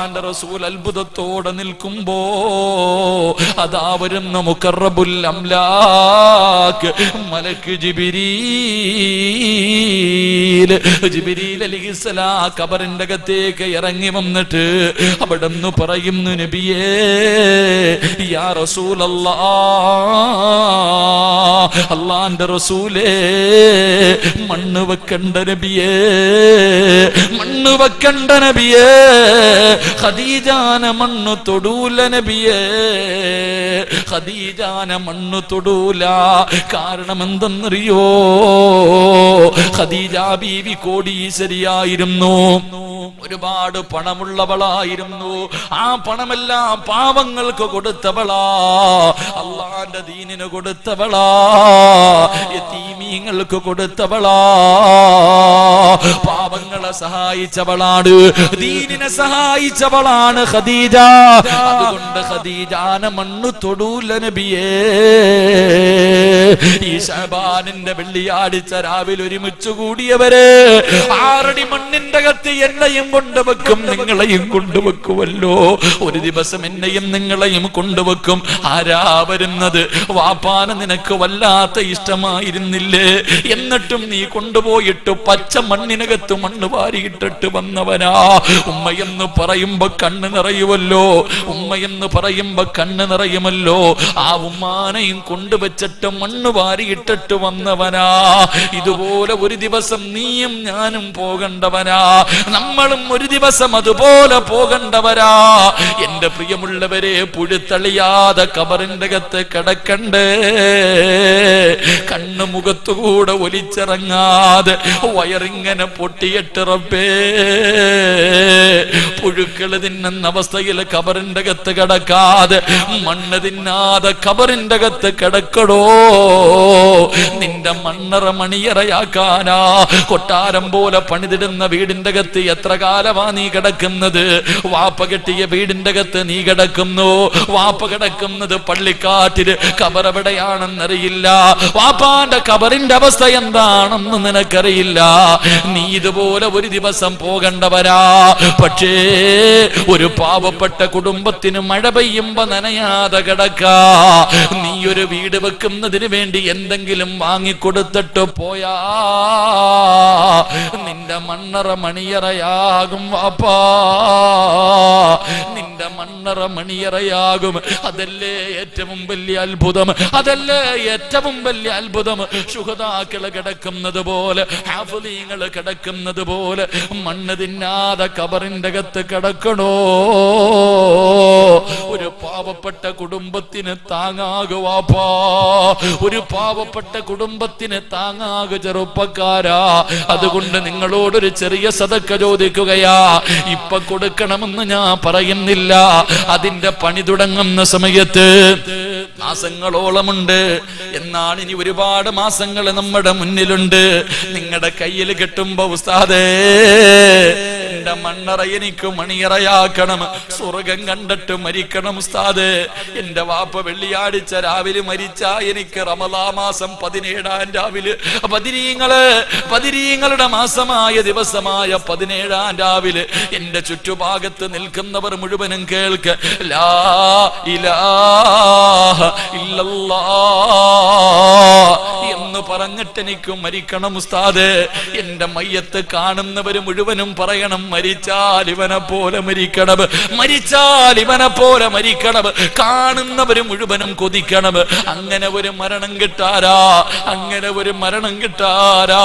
അള്ളാന്റെ റസൂൽ അത്ഭുതത്തോടെ നിൽക്കുമ്പോ അതാ വരുന്ന മുക്കറബുൽ അംലാക്ക് മലക്ക് കബറിന്റെ അകത്തേക്ക് ഇറങ്ങി വന്നിട്ട് അവിടെ നിന്ന് പറയുന്നു നബിയേ യാ റസൂലല്ലാ അള്ളാന്റെ റസൂലേ മണ്ണ് വെക്കണ്ട നബിയേ മണ്ണ് വെക്കണ്ട നബിയേ ഖദീജാന മണ്ണ് തൊടൂല നബിയേ. ഖദീജാന മണ്ണ് തൊടൂല. കാരണം എന്തെന്നറിയോ ഖദീജ ബീവി കോടീശ്വരിയായിരുന്നു. ഒരുപാട് പണമുള്ളവളായിരുന്നു. ആ പണമെല്ലാം പാവങ്ങൾക്ക് കൊടുത്തവളാ. അള്ളാന്റെ ദീനിന് കൊടുത്തവളാ. യതീമീങ്ങൾക്ക് കൊടുത്തവളാ. പാവങ്ങളെ സഹായിച്ചവളാണ്. ദീനിനെ സഹായിച്ചവളാണ് ഖദീജ. അതുകൊണ്ട് ഖദീജാന മണ്ണു തൊടൂല നബിയേ. ഈ ശബാനിന്റെ വെള്ളിയാഴ്ച രാവിലെ ഒരുമിച്ച് കൂടിയവര് ആറടി മണ്ണിന്റെ കത്തി എന്നെയും കൊണ്ടുവെക്കും നിങ്ങളെയും കൊണ്ടുവെക്കുമല്ലോ ഒരു ദിവസം എന്നെയും നിങ്ങളെയും കൊണ്ടുവെക്കും ആരാ വരുന്നത്? വാപ്പാന നിനക്ക് വല്ലാത്ത ഇഷ്ടമായിരുന്നില്ലേ? എന്നിട്ടും നീ കൊണ്ടുപോയിട്ട് പച്ച മണ്ണിനകത്ത് മണ്ണ് വാരിയിട്ടിട്ട് വന്നവനാ. ഉമ്മയെന്ന് പറയുമ്പോ കണ്ണ് നിറയുമല്ലോ. ഉമ്മയെന്ന് പറയുമ്പോ കണ്ണ് നിറയുമല്ലോ. ആ ഉമ്മാനെയും കൊണ്ടുവച്ചിട്ട് മണ്ണ് വാരിയിട്ടിട്ട് വന്നവനാ. ഇതുപോലെ ഒരു ദിവസം നീയും ഞാനും പോകണ്ടവനാ. നമ്മളും ഒരു ദിവസം അതുപോലെ പോകണ്ടവരാ. എന്റെ പ്രിയമുള്ളവരെ പുഴുത്തളിയാതെ കബറിന്റെ അകത്ത് കിടക്കണ്ടേ. കണ്ണു മുഖത്തുകൂടെ ഒലിച്ചിറങ്ങാതെ വയറിങ്ങനെ പൊട്ടിയിട്ട് റബ്ബേ. പുഴുക്കൾ തിന്നുന്ന അവസ്ഥയിൽ കബറിന്റെ അകത്ത് കിടക്കാതെ മണ്ണ് തിന്നാതെ കബറിന്റെ അകത്ത് കിടക്കടോ. നിന്റെ മണ്ണറ മണിയറയാക്കാനാ. കൊട്ടാരം പോലെ പണിതിടുന്ന വീടിന്റെ അകത്ത് എത്ര കാലമാ നീ കിടക്കുന്നത്? വാപ്പ കെട്ടിയ വീടിന്റെ അകത്ത് നീ കിടക്കുന്നു. വാപ്പ കിടക്കുന്നത് പള്ളിക്കാറ്റിൽ. കബറെവിടെയാണെന്നറിയില്ല വാപ്പാന്റെ കബറിന്റെ അവസ്ഥ എന്താണെന്ന് നിനക്കറിയില്ല. നീ ഇതുപോലെ ഒരു ദിവസം പോകണ്ടവരാ. പക്ഷേ ഒരു പാവപ്പെട്ട കുടുംബത്തിന് മഴ പെയ്യുമ്പോ നനയാതെ കിടക്കാ. നീ ഒരു വീട് വെക്കുന്നതിന് വേണ്ടി എന്തെങ്കിലും വാങ്ങിക്കൊടുത്തിട്ട് പോയാ. നിന്റെ മണ്ണറ മണിയറയാകും വാപ്പാ. മണ്ണറ മണിയറയാകും. അതല്ലേ ഏറ്റവും വലിയ അത്ഭുതം? അതല്ലേ ഏറ്റവും വലിയ അത്ഭുതം? ശുഹതാക്കൾ കിടക്കുന്നത് പോലെ ഹാഫലീങ്ങൾ കിടക്കുന്നത് പോലെ മണ്ണ് തിന്നാതെ കബറിന്റെ അകത്ത് കിടക്കണോ? ഒരു പാവപ്പെട്ട കുടുംബത്തിന് താങ്ങാകുവാപ്പാ ഒരു പാവപ്പെട്ട കുടുംബത്തിന് താങ്ങാകു ചെറുപ്പക്കാരാ. അതുകൊണ്ട് നിങ്ങളോടൊരു ചെറിയ സതക്ക ചോദിക്കുകയാ. ഇപ്പൊ കൊടുക്കണമെന്ന് ഞാൻ പറയുന്നില്ല. അതിന്റെ പണി തുടങ്ങുന്ന സമയത്ത് മാസങ്ങളോളമുണ്ട്. എന്നാൽ ഇനി ഒരുപാട് മാസങ്ങൾ നമ്മുടെ മുന്നിലുണ്ട്. നിങ്ങളുടെ കയ്യിൽ കെട്ടുമ്പോ ഉസ്താദേ എന്റെ മണ്ണറ എനിക്ക് മണിയറയാക്കണം. സ്വർഗം കണ്ടിട്ട് മരിക്കണം ഉസ്താദ്. എന്റെ വാപ്പ വെള്ളിയാഴ്ച രാവിലെ മരിച്ച എനിക്ക് റമലാ മാസം പതിനേഴാം രാവിലെ. പതിരീങ്ങൾ പതിരീങ്ങളുടെ മാസമായ ദിവസമായ പതിനേഴാം രാവിലെ എന്റെ ചുറ്റുഭാഗത്ത് നിൽക്കുന്നവർ മുഴുവനും കേൾക്ക് ലാ ഇലാ ഇല്ലല്ലാഹ് പറഞ്ഞിട്ട് എനിക്ക് മരിക്കണം ഉസ്താദ്. എന്റെ മയ്യത്ത് കാണുന്നവര് മുഴുവനും പറയണം മരിച്ചാൽ ഇവനെ പോലെ മരിക്കണം മരിച്ചാൽ ഇവനെ പോലെ മരിക്കണം കാണുന്നവര് മുഴുവനും കൊതിക്കണം അങ്ങനെ ഒരു മരണം കിട്ടാരാ? അങ്ങനെ ഒരു മരണം കിട്ടാരാ?